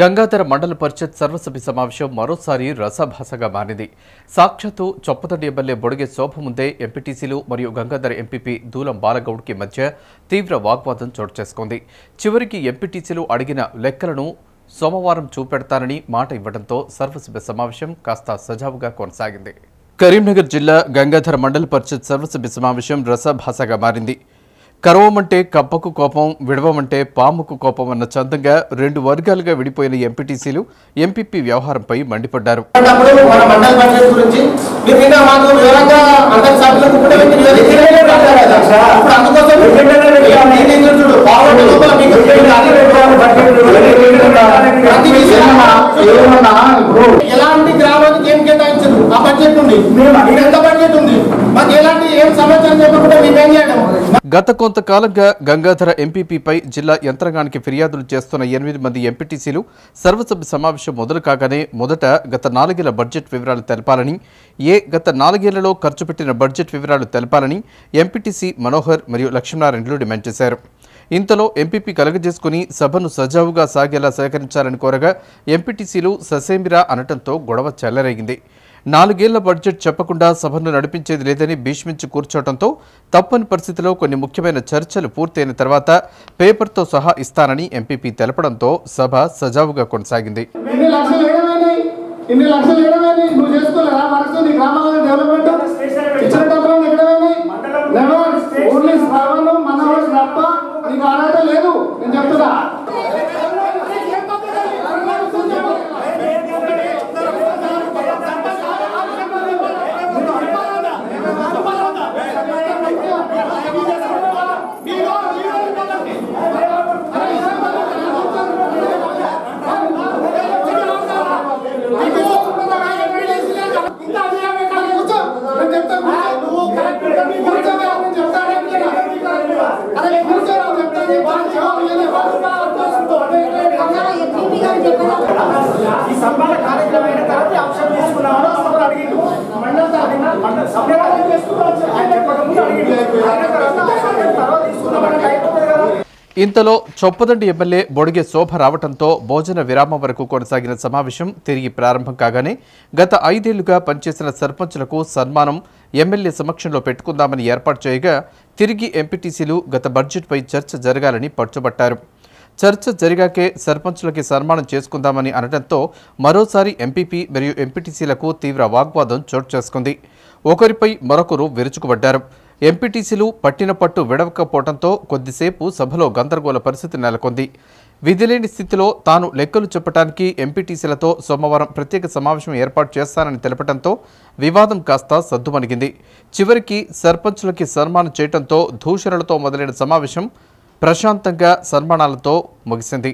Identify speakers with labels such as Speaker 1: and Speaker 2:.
Speaker 1: గంగాధర మండల పరిషత్ సర్వసభ్య సమావేశం మరోసారి రసభాసగా మారింది. సాక్షాత్తు చొప్పదండి ఎమ్మెల్యే బొడిగే శోభ ముందే ఎంపీటీసీలు మరియు గంగాధర ఎంపీపీ దూలం బాలగౌడ్కి మధ్య తీవ్ర వాగ్వాదం చోటు చేసుకుంది. చివరికి ఎంపీటీసీలు అడిగిన లెక్కలను సోమవారం చూపెడతానని మాట ఇవ్వడంతో సర్వసభ్య సమావేశం కాస్త సజావుగా కొనసాగింది. కరీంనగర్ జిల్లా గంగాధర మండల పరిషత్ సర్వసభ్య సమావేశం రసభాసగా మారింది. కరవమంటే కప్పకు కోపం విడవమంటే పాముకు కోపం అన్న చందంగా రెండు వర్గాలుగా విడిపోయిన ఎంపీటీసీలు ఎంపీపీ వ్యవహారంపై మండిపడ్డారు.
Speaker 2: ఆ బడ్జెట్ ఉంది. ఎంత బడ్జెట్ ఉంది? మాకు ఎలాంటి ఏం సమాచారం చెప్పకుండా మేము ఏం చేయడం?
Speaker 1: గత కొంతకాలంగా గంగాధర ఎంపీపీపై జిల్లా యంత్రాంగానికి ఫిర్యాదులు చేస్తున్న ఎనిమిది మంది ఎంపీటీసీలు సర్వసభ్య సమావేశం మొదలు కాగానే మొదట గత నాలుగేళ్ళ బడ్జెట్ వివరాలు తెలపాలని ఏ గత నాలుగేళ్ళలో ఖర్చు పెట్టిన బడ్జెట్ వివరాలు తెలపాలని ఎంపీటీసీ మనోహర్ మరియు లక్ష్మీనారాయణలు డిమాండ్ చేశారు. ఇంతలో ఎంపీపీ కలగజేసుకుని సభను సజావుగా సాగేలా సహకరించాలని కోరగా ఎంపీటీసీలు ససేమిరా అనటంతో గొడవ చెల్లరేగింది నాలుగేళ్ళ బడ్జెట్ చెప్పకుండా సభను నడిపించేది లేదని భీష్మించి కూర్చోవడంతో తప్పని పరిస్థితిలో కొన్ని ముఖ్యమైన చర్చలు పూర్తయిన తర్వాత పేపర్తో సహా ఇస్తానని ఎంపీపీ తెలపడంతో సభ సజావుగా కొనసాగింది.
Speaker 2: ఇన్ని లక్షలు ఇన్ని లక్షలు నువ్వు చేసుకోలేదా నీ డెవలప్మెంట్
Speaker 3: ఈ కార్యక్రమం అయిన తర్వాత అంశం తీసుకున్నామని సభలు అడిగిండు మండల మండల సభ్యులు ఆయన చెప్పకముందు అడిగిండు అయిన తర్వాత తర్వాత తీసుకున్నామని అయిపోతుంది కదా.
Speaker 1: ఇంతలో చొప్పదండి ఎమ్మెల్యే బొడిగే శోభ రావడంతో భోజన విరామం వరకు కొనసాగిన సమావేశం తిరిగి ప్రారంభం కాగానే గత ఐదేళ్ళుగా పనిచేసిన సర్పంచులకు సన్మానం ఎమ్మెల్యే సమక్షంలో పెట్టుకుందామని ఏర్పాటు చేయగా తిరిగి ఎంపీటీసీలు గత బడ్జెట్పై చర్చ జరగాలని పట్టుబట్టారు. చర్చ జరిగాకే సర్పంచులకి సన్మానం చేసుకుందామని అనడంతో మరోసారి ఎంపీపీ మరియు ఎంపీటీసీలకు తీవ్ర వాగ్వాదం చోటు చేసుకుంది. ఒకరిపై మరొకరు విరుచుకుపడ్డారు. ఎంపీటీసీలు పట్టిన పట్టు విడవకపోవడంతో కొద్దిసేపు సభలో గందరగోళ పరిస్థితి నెలకొంది. విధిలేని స్థితిలో తాను లెక్కలు చెప్పడానికి ఎంపీటీసీలతో సోమవారం ప్రత్యేక సమావేశం ఏర్పాటు చేస్తానని తెలపడంతో వివాదం కాస్త సద్దుమణిగింది. చివరికి సర్పంచులకి సన్మానం చేయడంతో దూషణలతో మొదలైన సమావేశం ప్రశాంతంగా సన్మానాలతో ముగిసింది.